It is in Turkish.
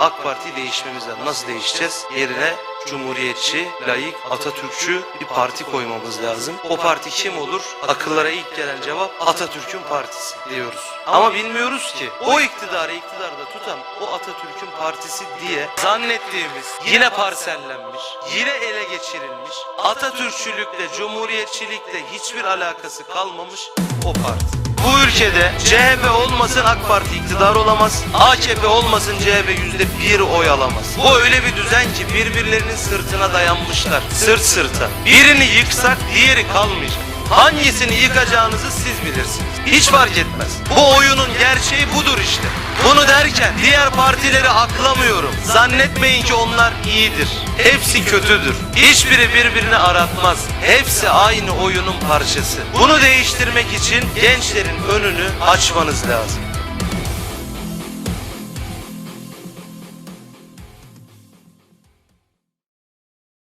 AK Parti değişmemiz lazım. Nasıl değişeceğiz? Yerine Cumhuriyetçi, layık, Atatürkçü bir parti koymamız lazım. O parti kim olur? Akıllara ilk gelen cevap Atatürk'ün partisi diyoruz. Ama bilmiyoruz ki o iktidarı iktidarda tutan o Atatürk'ün partisi diye zannettiğimiz yine parsellenmiş, yine ele geçirilmiş, Atatürkçülükle, Cumhuriyetçilikle hiçbir alakası kalmamış o parti. Bu ülkede CHP olmasın AK Parti iktidar olamaz. AKP olmasın CHP yüzde bir oy alamaz. Bu öyle bir düzen ki birbirlerinin sırtına dayanmışlar. Sırt sırta. Birini yıksak diğeri kalmayacak. Hangisini yıkacağınızı siz bilirsiniz. Hiç fark etmez. Bu oyunun gerçeği budur işte. Bunu derken diğer partileri aklamıyorum. Zannetmeyin ki onlar iyidir. Hepsi kötüdür. Hiçbiri birbirini aratmaz. Hepsi aynı oyunun parçası. Bunu değiştirmek için gençlerin önünü açmanız lazım.